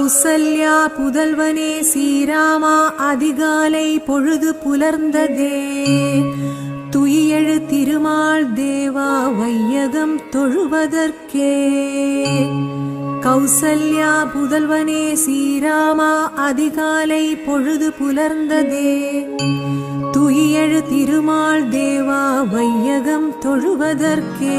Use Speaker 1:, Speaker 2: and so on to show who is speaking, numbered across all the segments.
Speaker 1: கௌசல்யா புதல்வனே சீராமா அதிகாலை பொழுது புலர்ந்ததே. துயியெழு திருமால் தேவா வையகம் தொழுவதற்கே. கௌசல்யா புதல்வனே சீராமா அதிகாலை பொழுது புலர்ந்ததே. துயியெழு திருமால் தேவா வையகம் தொழுவதற்கே.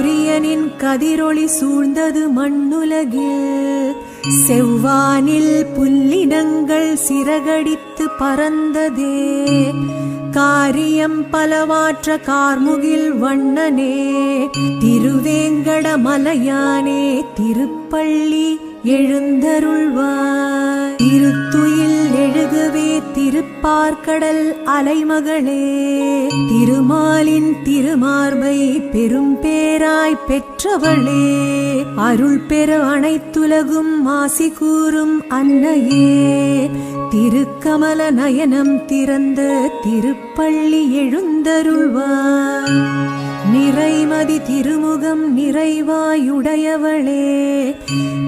Speaker 1: சூரியனின் கதிரொளி சூழ்ந்தது மண்ணுலகில். செவ்வானில் புல்லிடங்கள் சிறகடித்து பறந்ததே. காரியம் பலவாற்ற கார்முகில் வண்ணனே. திருவேங்கட மலையானே திருப்பள்ளி எழுந்தருள்வாய். திருத்துயில் எழுகவே திருப்பார்கடல் அலைமகளே. திருமாலின் திருமார்பை பெரும் பேராய் பெற்றவளே. அருள் பெற அனைத்துலகும் மாசி கூறும் அன்னையே. திருக்கமல நயனம் திறந்த திருப்பள்ளி எழுந்தருள்வாய். நிறைமதி திருமுகம் நிறைவாயுடையவளே.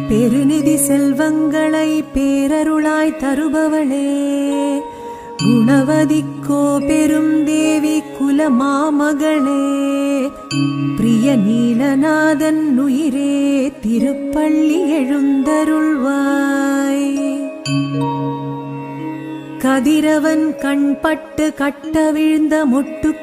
Speaker 1: பெருநிதி செல்வங்களை பேரருளாய் தருபவளே. குணவதிக்கோ பெரும் தேவி குலமாமகளே. பிரிய நீலநாதன் உயிரே திருப்பள்ளி எழுந்தருள்வாய். கதிரவன் கண்பட்டு கட்ட விழுந்த முட்டு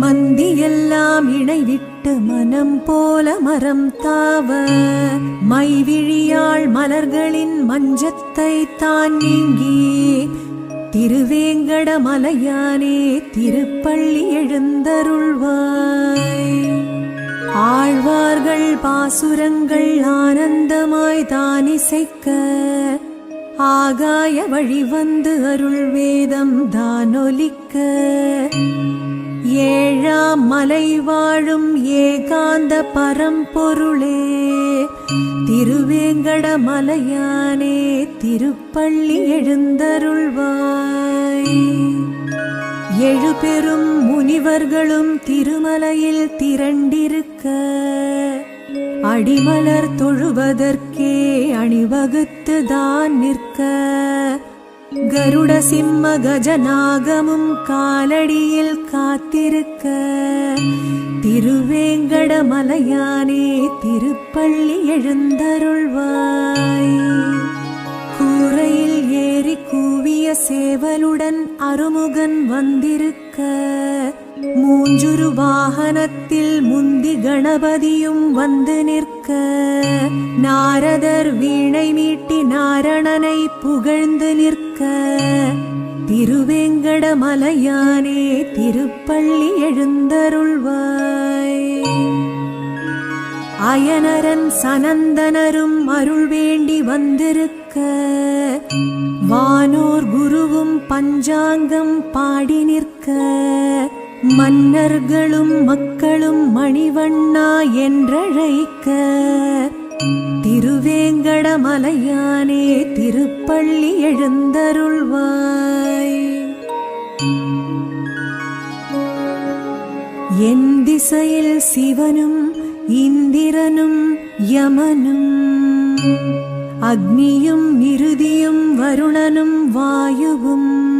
Speaker 1: மந்தியெல்லாம் இணைவிட்டு மனம் போல மரம் தாவ. மைவிழியாள் மலர்களின் மஞ்சத்தை தான் நீங்கி. திருவேங்கட மலையானே திருப்பள்ளி எழுந்தருள்வாய். ஆழ்வார்கள் பாசுரங்கள் ஆனந்தமாய் தானிசைக்க. ஆகாய வழி வந்து அருள் வேதம் தானொலிக்க. ஏழாம் மலை வாழும் ஏகாந்த பரம்பொருளே திருவேங்கட மலையானே திருப்பள்ளி எழுந்தருள்வாய். எழுபெரும் முனிவர்களும் திருமலையில் திரண்டிருக்க அடிமலர் தொழுவதற்கே அணிவகுத்து தான் நிற்க கருட சிம்ம கஜநாகமும் காலடியில் காத்திருக்க திருவேங்கடமலையானே திருப்பள்ளி எழுந்தருள்வாய். கூரையில் ஏறி கூவிய சேவலுடன் அருமுகன் வந்திருக்க மூஞ்சுரு வாகனத்தில் முந்தி கணபதியும் வந்து நிற்க நாரதர் வீணை மீட்டி நாரணனை புகழ்ந்து நிற்க திருவேங்கட மலையானே திருப்பள்ளி எழுந்தருள்வாய். அயனரன் சனந்தனரும் அருள் வேண்டி வந்திருக்க வானோர் குருவும் பஞ்சாங்கம் பாடி நிற்க மன்னர்களும் மக்களும் மணிவண்ணா என்றழைக்க திருவேங்கடமலையானே திருப்பள்ளி எழுந்தருள்வாய். என் திசையில் சிவனும் இந்திரனும் யமனும் அக்னியும் இறுதியும் வருணனும் வாயுவும்.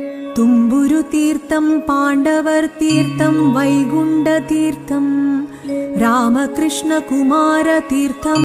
Speaker 1: தும்புரு தீர்த்தம் பாண்டவர் தீர்த்தம் வைகுண்ட தீர்த்தம் ராமகிருஷ்ண குமார தீர்த்தம்